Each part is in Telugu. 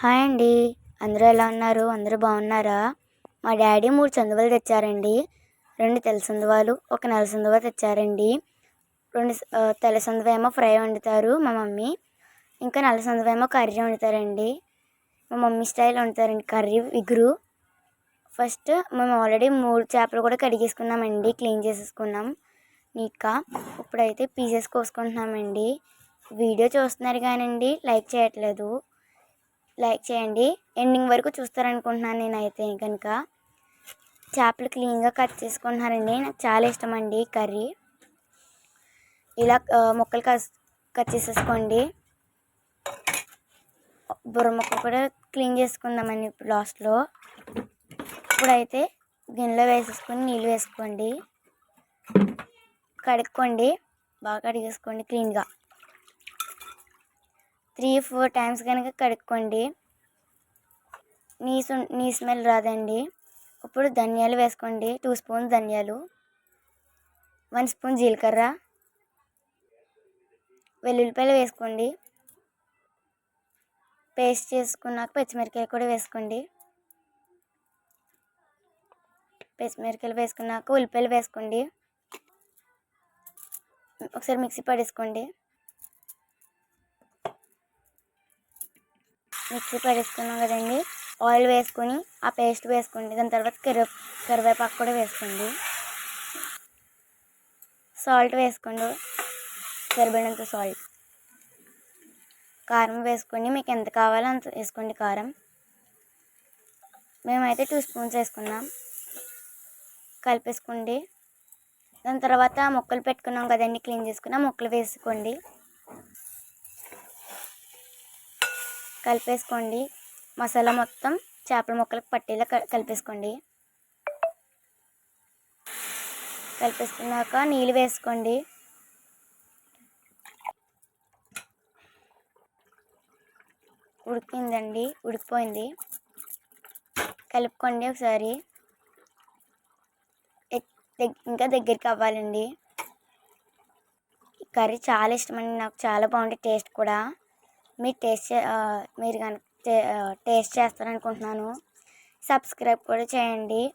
హాయ్ అండి. అందరూ ఎలా ఉన్నారు? అందరూ బాగున్నారా? మా డాడీ మూడు చందువలు తెచ్చారండి. రెండు తెల్ల సందువాలు ఒక నెల సందువ తెచ్చారండి. రెండు స- తెల్ల సందువ ఏమో ఫ్రై వండుతారు మా మమ్మీ. ఇంకా నల్ల సందువ ఏమో కర్రీ వండుతారండి. మా మమ్మీ స్టైల్ వండుతారండి. కర్రీ ఇగురు. ఫస్ట్ మేము ఆల్రెడీ మూడు చేపలు కూడా కడిగేసుకున్నామండి. క్లీన్ చేసేసుకున్నాం. నీట్గా ఇప్పుడైతే పీసెస్ కోసుకుంటున్నామండి. వీడియో చూస్తున్నారు కానండి. లైక్ చేయట్లేదు. లైక్ చేయండి. ఎండింగ్ వరకు చూస్తారనుకుంటున్నాను నేనైతే కనుక చేపలు క్లీన్గా కట్ చేసుకుంటున్నారండి. నాకు చాలా ఇష్టం అండి కర్రీ. ఇలా ముక్కలు కస్ కట్ చేసేసుకోండి. బుర్ర ముక్క కూడా క్లీన్ చేసుకుందామని ఇప్పుడు లాస్ట్లో. ఇప్పుడైతే గిన్నెలో వేసేసుకొని నీళ్ళు వేసుకోండి. కడుక్కోండి. బాగా కడిగేసుకోండి క్లీన్గా. త్రీ ఫోర్ టైమ్స్ కనుక కడుక్కోండి. నీసు నీ స్మెల్ రాదండి. ఇప్పుడు ధనియాలు వేసుకోండి. టూ స్పూన్స్ ధనియాలు. వన్ స్పూన్ జీలకర్ర. వెల్లుల్లిపాయలు వేసుకోండి. పేస్ట్ చేసుకున్నాక పచ్చిమిరకాయలు కూడా వేసుకోండి. పచ్చిమిరకాయలు వేసుకున్నాక ఉల్లిపాయలు వేసుకోండి. ఒకసారి మిక్సీ పడేసుకోండి. మిక్సీ పడేసుకున్నాం కదండి. ఆయిల్ వేసుకొని ఆ పేస్ట్ వేసుకోండి. దాని తర్వాత కరివే కరివేపాకు కూడా వేసుకోండి. సాల్ట్ వేసుకోండి. సరిపడినంత సాల్ట్. కారం వేసుకోండి మీకు ఎంత కావాలో అంత వేసుకోండి కారం. మేమైతే టూ స్పూన్స్ వేసుకున్నాం. కలిపేసుకోండి. దాని తర్వాత ముక్కలు పెట్టుకున్నాం కదండి. క్లీన్ చేసుకున్నాం ముక్కలు వేసుకోండి. కలిపేసుకోండి. మసాలా మొత్తం చేపల ముక్కలకు పట్టేలా కలిపేసుకోండి. కలిపేసుకున్నాక నీళ్ళు వేసుకోండి. ఉడికిందండి ఉడికిపోయింది. కలుపుకోండి ఒకసారి. ఎక్- ఇంకా దగ్గరికి అవ్వాలండి. ఈ కర్రీ చాలా ఇష్టమండి నాకు చాలా బాగుంటుంది టేస్ట్ కూడా. మీరు టేస్ట్ చే- మీరు కనుక టేస్ట్ చేస్తారనుకుంటున్నాను సబ్స్క్రైబ్ కూడా చేయండి.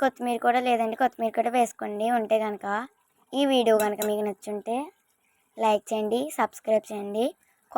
కొత్తిమీర కూడా లేదండి. కొత్తిమీర కూడా వేసుకోండి. ఉంటే కనుక ఈ వీడియో కనుక మీకు నచ్చుంటే లైక్ చేయండి సబ్స్క్రైబ్ చేయండి.